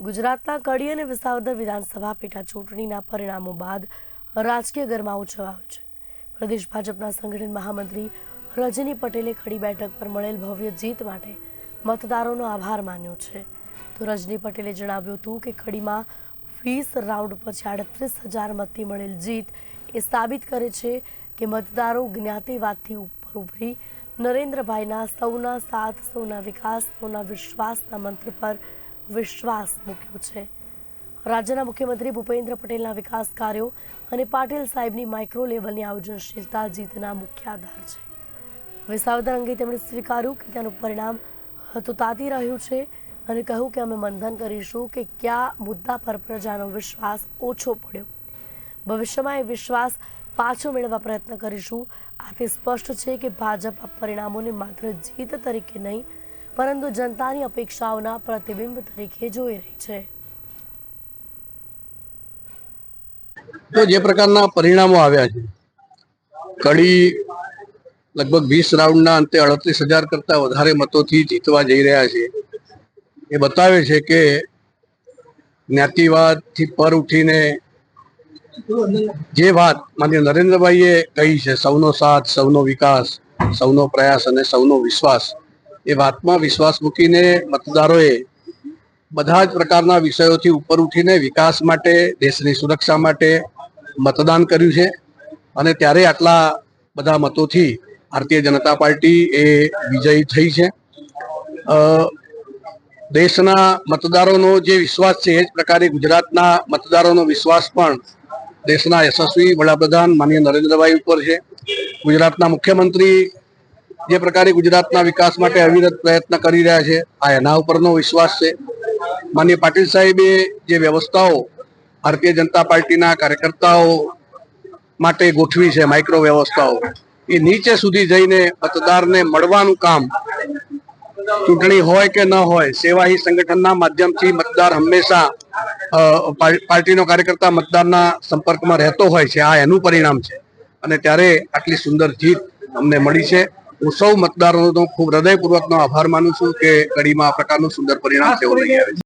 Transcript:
ગુજરાતના કડી અને વિસાવદર વિધાનસભા પેટા ચૂંટણીના પરિણામો બાદ રાજકીય ગરમાવો છવાયો છે. પ્રદેશ ભાજપના સંગઠન મહામંત્રી રજની પટેલે ખડી બેઠક પર મળેલ ભવ્ય જીત માટે મતદારોનો આભાર માન્યો છે. તો રજની પટેલે જણાવ્યું હતું કે ખડીમાં વીસ રાઉન્ડ પછી આડત્રીસ હજાર મતથી મળેલ જીત એ સાબિત કરે છે કે મતદારો જ્ઞાતિવાદથી ઉપર ઉભરી નરેન્દ્રભાઈના સૌના સાથ, સૌના વિકાસ, સૌના વિશ્વાસના મંત્ર પર વિશ્વાસ મૂક્યો છે. રાજ્યના મુખ્યમંત્રી ભૂપેન્દ્ર પટેલના વિકાસ કાર્યો અને પાટીલ સાહેબની માઇક્રો લેવલની આયોજનશીલતા જીતના મુખ્ય આધાર છે. વિસાવદર અંગે તેમણે સ્વીકાર્યું કે તેનું પરિણામ હતોતાતી રહ્યું છે અને કહ્યું કે અમે મંથન કરીશું કે કયા મુદ્દા પર પ્રજાનો વિશ્વાસ ઓછો પડ્યો. ભવિષ્યમાં એ વિશ્વાસ પાછો મેળવવા પ્રયત્ન કરીશું. આથી સ્પષ્ટ છે કે ભાજપ આ પરિણામોને માત્ર જીત તરીકે નહીં પરંતુ જનતાની અપેક્ષાઓના પ્રતિબિંબ તરીકે જોઈ રહી છે. તો જે પ્રકારના પરિણામો આવ્યા છે, કડી લગભગ વીસ રાઉન્ડના અંતે અડત્રીસ હજાર કરતા વધારે મતોથી જીતવા જઈ રહ્યા છે. એ બતાવે છે કે જ્ઞાતિવાદથી પર ઉઠીને જે વાત માન્ય નરેન્દ્રભાઈએ કહી છે, સૌનો સાથ, સૌનો વિકાસ, સૌનો પ્રયાસ અને સૌનો વિશ્વાસ એ વાતમાં વિશ્વાસ મૂકીને મતદારોએ બધા જ પ્રકારના વિષયોથી ઉપર ઉઠીને વિકાસ માટે, દેશની સુરક્ષા માટે મતદાન કર્યું છે. અને ત્યારે આટલા બધા મતોથી ભારતીય જનતા પાર્ટી એ વિજયી થઈ છે. દેશના મતદારોનો જે વિશ્વાસ છે, એ જ પ્રકારે ગુજરાતના મતદારોનો વિશ્વાસ પણ દેશના યશસ્વી વડાપ્રધાન માનીય નરેન્દ્રભાઈ ઉપર છે. ગુજરાતના મુખ્યમંત્રી જે પ્રકારે ગુજરાતના વિકાસ માટે અવિરત પ્રયત્ન કરી રહ્યા છે, આ એના ઉપરનો વિશ્વાસ છે. માન્ય પાટીલ સાહેબે જે વ્યવસ્થાઓ ભારતીય જનતા પાર્ટીના કાર્યકર્તાઓ માટે ગોઠવી છે, માઇક્રો વ્યવસ્થાઓ, એ નીચે સુધી જઈને મતદારને મળવાનું કામ ચૂંટણી હોય કે ન હોય, સેવાહી સંગઠનના માધ્યમથી મતદાર હંમેશા પાર્ટીનો કાર્યકર્તા મતદારના સંપર્કમાં રહેતો હોય છે, આ એનું પરિણામ છે. અને ત્યારે આટલી સુંદર જીત અમને મળી છે. હું સૌ મતદારોનો ખૂબ હૃદયપૂર્વકનો આભાર માનું છું કે કડીમાં આ પ્રકારનું સુંદર પરિણામ તેઓ લઈ આવે છે.